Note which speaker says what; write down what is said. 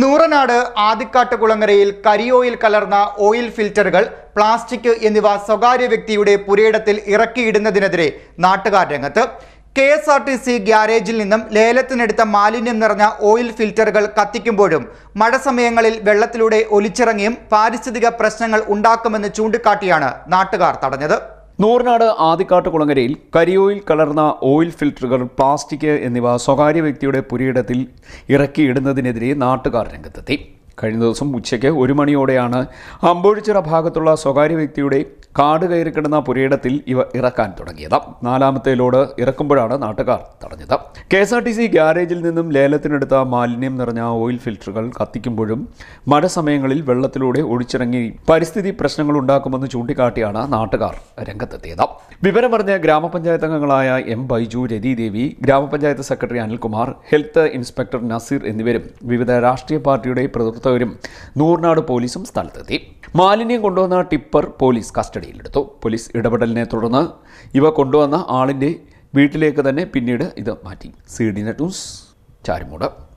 Speaker 1: നൂറനാട് ആദിക്കാട്ടുകുളങ്ങരയിൽ കരിയോയിൽ കലർന്ന oil ഫിൽറ്ററുകൾ plastic എന്നിവ സ്വകാര്യ വ്യക്തിയുടെ പുരയിടത്തിൽ ഇറക്കിയിടുന്നതിനെതിരെ നാട്ടുകാർ രംഗത്ത്. K S R T C ഗ്യാരേജിൽ നിന്നും ലേലത്തിനെടുത്ത മാലിന്യം നിറഞ്ഞ ഓയിൽ ഫിൽറ്ററുകൾ കത്തിക്കുമ്പോഴും മഴ സമയങ്ങളിൽ വെള്ളത്തിലൂടെ ഒലിച്ചിറങ്ങിയും പാരിസ്ഥിതിക പ്രശ്നങ്ങൾ ഉണ്ടാക്കുമെന്ന് ചൂണ്ടിക്കാട്ടിയാണ് നാട്ടുകാർ തടഞ്ഞത്.
Speaker 2: നൂറിനാട് ആദിക്കാട്ട് കുളങ്ങരയിൽ കരിയോയിൽ കലർന്ന ഓയിൽ ഫിൽറ്ററുകൾ പ്ലാസ്റ്റിക് എന്നിവ സ്വകാര്യ വ്യക്തിയുടെ പുരയിടത്തിൽ ഇറക്കിയിടുന്നതിനെതിരെ നാട്ടുകാർ രംഗത്തെത്തി. കഴിഞ്ഞ ദിവസം ഉച്ചയ്ക്ക് ഒരു മണിയോടെയാണ് അമ്പോഴിച്ചിറ ഭാഗത്തുള്ള സ്വകാര്യ വ്യക്തിയുടെ കാട് കയറിക്കിടന്ന പുരയിടത്തിൽ ഇവ ഇറക്കാൻ തുടങ്ങിയത്. നാലാമത്തെ ലോഡ് ഇറക്കുമ്പോഴാണ് നാട്ടുകാർ തടഞ്ഞത്. K S R T C ഗ്യാരേജിൽ നിന്നും ലേലത്തിനെടുത്ത മാലിന്യം നിറഞ്ഞ ഓയിൽ ഫിൽറ്ററുകൾ കത്തിക്കുമ്പോഴും മഴ സമയങ്ങളിൽ വെള്ളത്തിലൂടെ ഒഴിച്ചിറങ്ങി പരിസ്ഥിതി പ്രശ്നങ്ങൾ ഉണ്ടാക്കുമെന്ന് ചൂണ്ടിക്കാട്ടിയാണ് നാട്ടുകാർ രംഗത്തെത്തിയത്. വിവരമറിഞ്ഞ ഗ്രാമപഞ്ചായത്ത് അംഗങ്ങളായ എം ബൈജു രതിദേവി ഗ്രാമപഞ്ചായത്ത് secretary Anilkumar health inspector Nazeer എന്നിവരും വിവിധ രാഷ്ട്രീയ പാർട്ടിയുടെ പ്രവർത്തകരും നൂർനാട് പോലീസും സ്ഥലത്തെത്തി. മാലിന്യം കൊണ്ടുവന്ന ടിപ്പർ പോലീസ് കസ്റ്റഡിയിലെടുത്തു പോലീസ് ഇടപെടലിനെ തുടർന്ന് ഇവ കൊണ്ടുവന്ന ആളിന്റെ വീട്ടിലേക്ക് തന്നെ പിന്നീട് ഇത് മാറ്റി. C D net news Charimoodu.